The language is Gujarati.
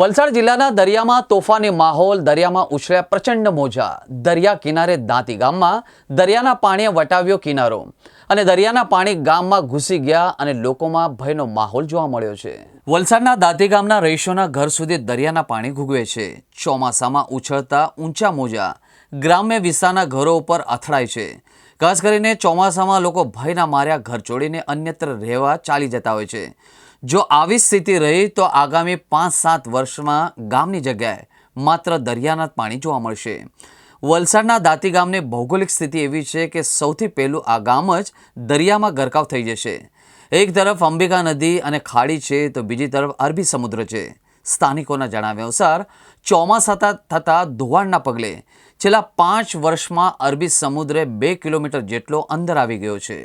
વલસાડ જિલ્લાના દરિયામાં તોફાની માહોલ, દરિયામાં ઉછળ્યા પ્રચંડ મોજા. દરિયા કિનારે દાંતી ગામમાં દરિયાના પાણીએ વટાવ્યો કિનારો અને દરિયાના પાણી ગામમાં ઘૂસી ગયા અને લોકોમાં ભયનો માહોલ જોવા મળ્યો છે. વલસાડના દાંતી ગામના રહીશોના ઘર સુધી દરિયાના પાણી ઘૂગવે છે. ચોમાસામાં ઉછળતા ઊંચા મોજા ગ્રામ્ય વિસ્તારના ઘરો ઉપર અથડાય છે. ખાસ કરીને ચોમાસામાં લોકો ભયના માર્યા ઘર છોડીને અન્યત્ર રહેવા ચાલી જતા હોય છે. જો આવી સ્થિતિ રહી તો આગામી પાંચ સાત વર્ષમાં ગામની જગ્યાએ માત્ર દરિયાના જ પાણી જોવા મળશે. વલસાડના દાંતી ગામની ભૌગોલિક સ્થિતિ એવી છે કે સૌથી પહેલું આ ગામ જ દરિયામાં ગરકાવ થઈ જશે. એક તરફ અંબિકા નદી અને ખાડી છે તો બીજી તરફ અરબી સમુદ્ર છે. સ્થાનિકોના જણાવ્યા અનુસાર ચોમાસા થતા ધોવાણના પગલે છેલ્લા પાંચ વર્ષમાં અરબી સમુદ્રે બે કિલોમીટર જેટલો અંદર આવી ગયો છે.